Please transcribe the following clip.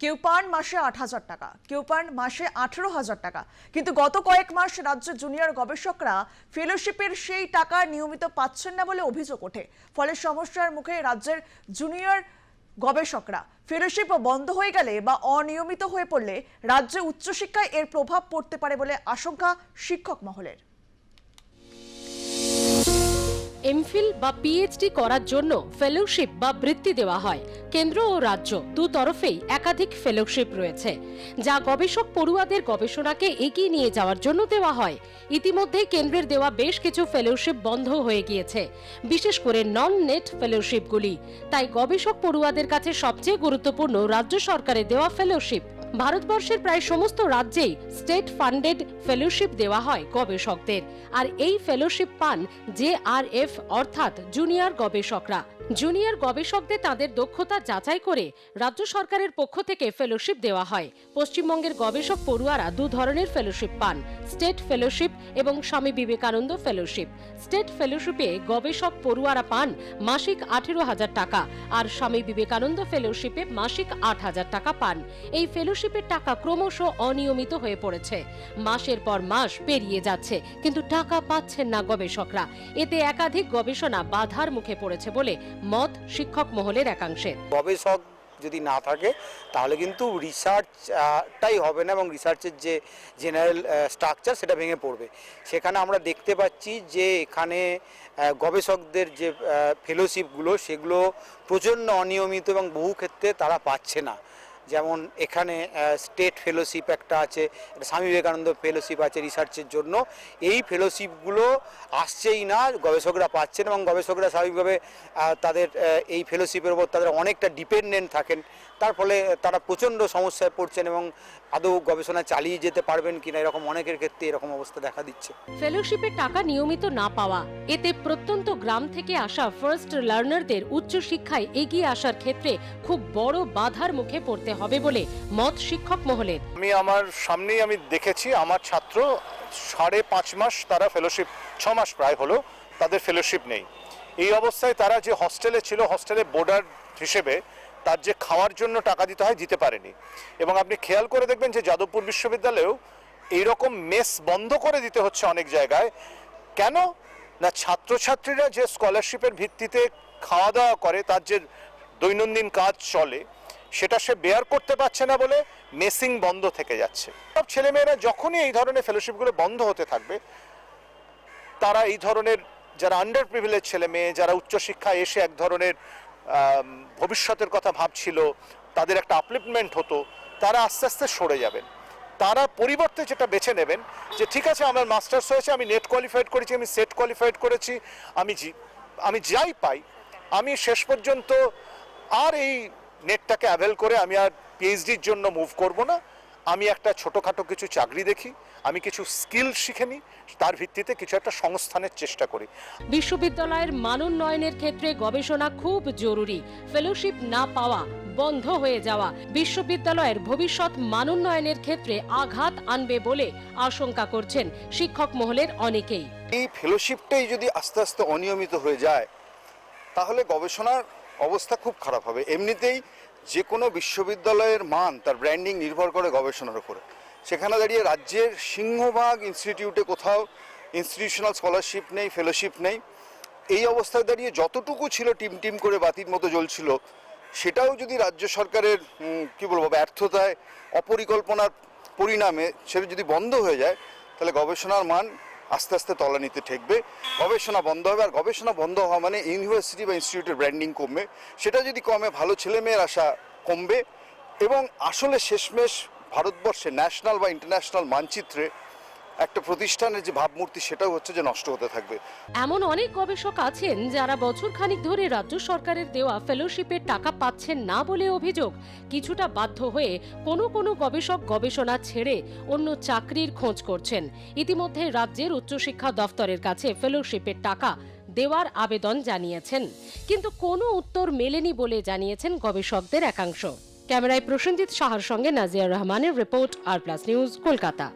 কেউ পান মাসে আট হাজার টাকা, কেউ পান মাসে আঠেরো হাজার টাকা। কিন্তু গত কয়েক মাস রাজ্য জুনিয়র গবেষকরা ফেলোশিপের সেই টাকা নিয়মিত পাচ্ছেন না বলে অভিযোগ ওঠে। ফলে সমস্যার মুখে রাজ্যের জুনিয়র গবেষকরা ফেলোশিপ বন্ধ হয়ে গেলে বা অনিয়মিত হয়ে পড়লে রাজ্যে উচ্চশিক্ষায় এর প্রভাব পড়তে পারে বলে আশঙ্কা শিক্ষক মহলের। এমফিল বা পিএইচডি করার জন্য ফেলোশিপ বা বৃত্তি দেওয়া হয়। কেন্দ্র ও রাজ্য দু তরফেই একাধিক ফেলোশিপ রয়েছে, যা গবেষক পড়ুয়াদের গবেষণাকে এগিয়ে নিয়ে যাওয়ার জন্য দেওয়া হয়। ইতিমধ্যে কেন্দ্রের দেওয়া বেশ কিছু ফেলোশিপ বন্ধ হয়ে গিয়েছে, বিশেষ করে নন নেট ফেলোশিপগুলি তাই গবেষক পড়ুয়াদের কাছে সবচেয়ে গুরুত্বপূর্ণ রাজ্য সরকারের দেওয়া ফেলোশিপ ভারতবর্ষের প্রায় সমস্ত রাজ্যেই স্টেট ফান্ডেড ফেলোশিপ দেওয়া হয় গবেষকদের। আর এই ফেলোশিপ পান জে আর এফ অর্থাৎ জুনিয়র গবেষকরা। জুনিয়র গবেষকদের তাদের দক্ষতা যাচাই করে রাজ্য সরকারের পক্ষ থেকে ফেলোশিপ দেওয়া হয়। পশ্চিমবঙ্গের গবেষক পড়ুয়ারা দু ধরনের ফেলোশিপ পান স্টেট ফেলোশিপ এবং স্বামী বিবেকানন্দ ফেলোশিপ স্টেট ফেলোশিপে গবেষক পড়ুয়ারা পান মাসিক আঠেরো হাজার টাকা আর স্বামী বিবেকানন্দ ফেলোশিপে মাসিক আট হাজার টাকা পান। এই ফেলোশিপের টাকা ক্রমশ অনিয়মিত হয়ে পড়েছে। মাসের পর মাস পেরিয়ে যাচ্ছে, কিন্তু টাকা পাচ্ছেন না গবেষকরা। এতে একাধিক গবেষণা বাধার মুখে পড়েছে বলে মত শিক্ষক মহলের একাংশের। গবেষক যদি না থাকে, তাহলে কিন্তু রিসার্চটাই হবে না এবং রিসার্চের যে জেনারেল স্ট্রাকচার সেটা ভেঙে পড়বে। সেখানে আমরা দেখতে পাচ্ছি যে এখানে গবেষকদের যে ফেলোশিপগুলো সেগুলো প্রচণ্ড অনিয়মিত এবং বহু ক্ষেত্রে তারা পাচ্ছে না। যেমন এখানে স্টেট ফেলোশিপ একটা আছে স্বামী বিবেকানন্দ ফেলোশিপ আছে রিসার্চের জন্য। এই ফেলোশিপগুলো আসছেই না, গবেষকরা পাচ্ছেন এবং গবেষকরা স্বাভাবিকভাবে তাদের এই ফেলোশিপের উপর তাদের অনেকটা ডিপেন্ডেন্ট থাকেন। তার ফলে তারা প্রচণ্ড সমস্যায় পড়ছেন এবং আদৌ গবেষণা চালিয়ে যেতে পারবেন কিনা, এরকম অনেকের ক্ষেত্রে এরকম অবস্থা দেখা দিচ্ছে। ফেলোশিপের টাকা নিয়মিত না পাওয়া, এতে প্রত্যন্ত গ্রাম থেকে আসা ফার্স্ট লার্নারদের উচ্চশিক্ষায় এগিয়ে আসার ক্ষেত্রে খুব বড় বাধার মুখে পড়তে হবে বলে মত শিক্ষক মহলের। আমি আমার সামনেই আমি দেখেছি, আমার ছাত্র সাড়ে পাঁচ মাস তারা ফেলোশিপ ছ মাস প্রায় হলো তাদের ফেলোশিপ নেই। এই অবস্থায় তারা যে হস্টেলে ছিল হস্টেলে বোর্ডার হিসেবে তার যে খাওয়ার জন্য টাকা দিতে হয়, দিতে পারেনি। এবং আপনি খেয়াল করে দেখবেন যে যাদবপুর বিশ্ববিদ্যালয়েও এইরকম মেস বন্ধ করে দিতে হচ্ছে অনেক জায়গায়। কেন? না, ছাত্রছাত্রীরা যে স্কলারশিপের ভিত্তিতে খাওয়া দাওয়া করে, তার যে দৈনন্দিন কাজ চলে সেটা সে বেয়ার করতে পারছে না বলে মেসিং বন্ধ থেকে যাচ্ছে। সব ছেলেমেয়েরা যখনই এই ধরনের ফেলোশিপগুলো বন্ধ হতে থাকবে, তারা এই ধরনের যারা আন্ডার প্রিভিলেজ ছেলে মেয়ে যারা উচ্চশিক্ষায় এসে এক ধরনের ভবিষ্যতের কথা ভাবছিল, তাদের একটা আপলিফমেন্ট হতো, তারা আস্তে আস্তে সরে যাবেন। তারা পরিবর্তে যেটা বেছে নেবেন যে, ঠিক আছে, আমার মাস্টার্স হয়েছে, আমি নেট কোয়ালিফাইড করেছি, আমি সেট কোয়ালিফাইড করেছি, আমি আমি যাই পাই, আমি শেষ পর্যন্ত আর এই নেটটাকে অ্যাভেল করে আমি আর পিএইচডির জন্য মুভ করব না। আমি একটা ছোটোখাটো কিছু চাকরি দেখি আমি কিছু স্কিল শিখে নিই তার ভিত্তিতে কিছু একটা সংস্থানের চেষ্টা করি। বিশ্ববিদ্যালয়ের মানোন্নয়নের ক্ষেত্রে গবেষণা খুব জরুরি। ফেলোশিপ না পাওয়া বন্ধ হয়ে যাওয়া। বিশ্ববিদ্যালয়ের ভবিষ্যৎ মানোন্নয়নের ক্ষেত্রে আঘাত আনবে বলে আশঙ্কা করছেন শিক্ষক মহলের অনেকেই। এই ফেলোশিপটাই যদি আস্তে আস্তে অনিয়মিত হয়ে যায় তাহলে গবেষণার অবস্থা খুব খারাপ হবে। এমনিতেই যে কোনো বিশ্ববিদ্যালয়ের মান তার ব্র্যান্ডিং নির্ভর করে গবেষণার উপরে। সেখানে দাঁড়িয়ে রাজ্যের সিংহভাগ ইনস্টিটিউটে কোথাও ইনস্টিটিউশনাল স্কলারশিপ নেই ফেলোশিপ নেই। এই অবস্থায় দাঁড়িয়ে যতটুকু ছিল টিম টিম করে বাতির মতো জ্বলছিল, সেটাও যদি রাজ্য সরকারের কি বলব, ব্যর্থতায়, অপরিকল্পনার পরিণামে সেটা যদি বন্ধ হয়ে যায়, তাহলে গবেষণার মান আস্তে আস্তে তলানিতে ঠেকবে। গবেষণা বন্ধ হবে, আর গবেষণা বন্ধ হওয়া মানে ইউনিভার্সিটি বা ইনস্টিটিউটের ব্র্যান্ডিং কমবে। সেটা যদি কমে, ভালো ছেলেমেয়ের আশা কমবে। এবং আসলে শেষমেশ ভারতবর্ষে ন্যাশনাল বা ইন্টারন্যাশনাল মানচিত্রে একটা প্রতিষ্ঠানের যে ভাবমূর্তি, সেটাও হচ্ছে যে নষ্ট হতে থাকবে। এমন অনেক গবেষক আছেন যারা বছর খানিক ধরে রাজ্য সরকারের দেওয়া ফেলোশিপের টাকা পাচ্ছেন না বলে অভিযোগ। কিছুটা বাধ্য হয়ে কোনো কোনো গবেষক গবেষণা ছেড়ে অন্য চাকরির খোঁজ করছেন। ইতিমধ্যে রাজ্যের উচ্চশিক্ষা দফতরের কাছে ফেলোশিপের টাকা দেওয়ার আবেদন জানিয়েছেন। কিন্তু কোনো উত্তর মেলেনি বলে জানিয়েছেন গবেষকদের একাংশ। ক্যামেরায় প্রসেনজিৎ সাহার সঙ্গে নাজিয়া রহমানের report R plus news Kolkata.